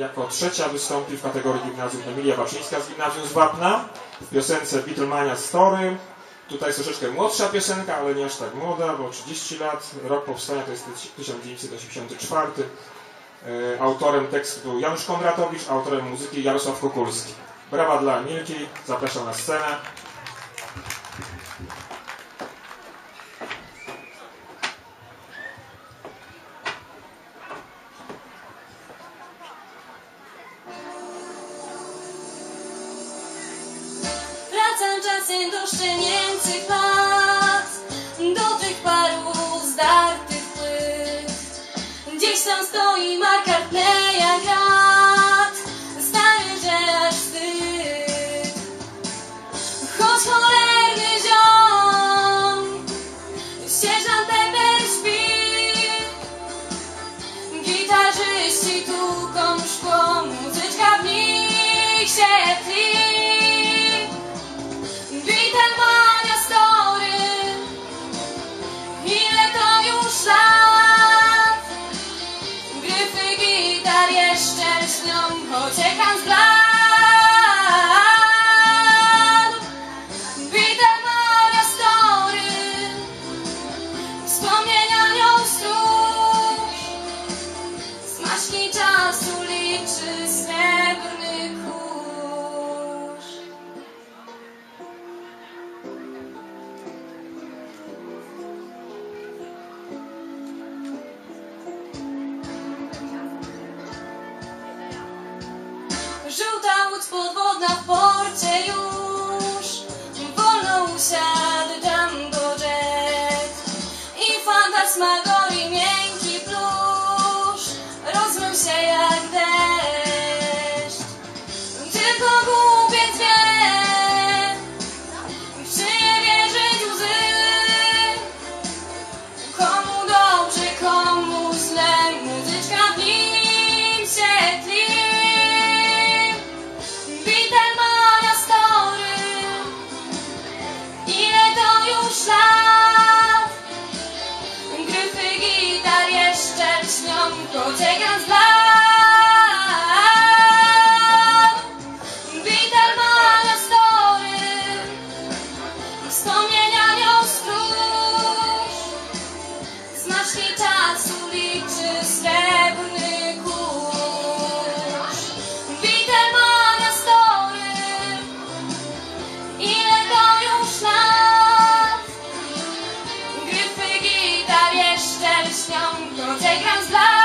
jako trzecia wystąpi w kategorii gimnazjum Emilia Baczyńska z gimnazjum z Wapna w piosence Beatlemania Story. Tutaj troszeczkę młodsza piosenka, ale nie aż tak młoda, bo 30 lat. Rok powstania to jest 1984. E, Autorem tekstu był Janusz Kondratowicz, autorem muzyki Jarosław Kukulski. Brawa dla Emilki, zapraszam na scenę. Wracam czasem do szczenięcych lat Do tych paru zdartych płyt. Gdzieś tam stoi McCartneya grat Stary, że aż wstyd. Choć cholerny ziom Sierżant Pepper śpi. Gitarzyści tuką szkło Muzyczka w nich się tli Żółta łódź podwodna w porcie już lśnią Choć ekran zbladł Beatlemania story Wspomnienia nią stróż Smaczki czasu liczy srebrny kurz. Beatlemania story Ile to już lat? Gryfy gitar jeszcze lśnią. Choć ekran zbladł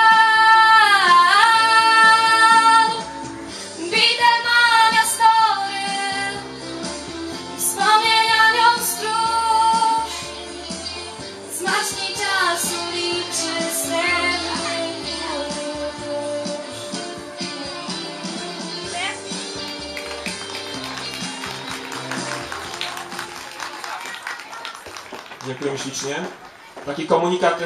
Dziękuję ślicznie. Taki komunikat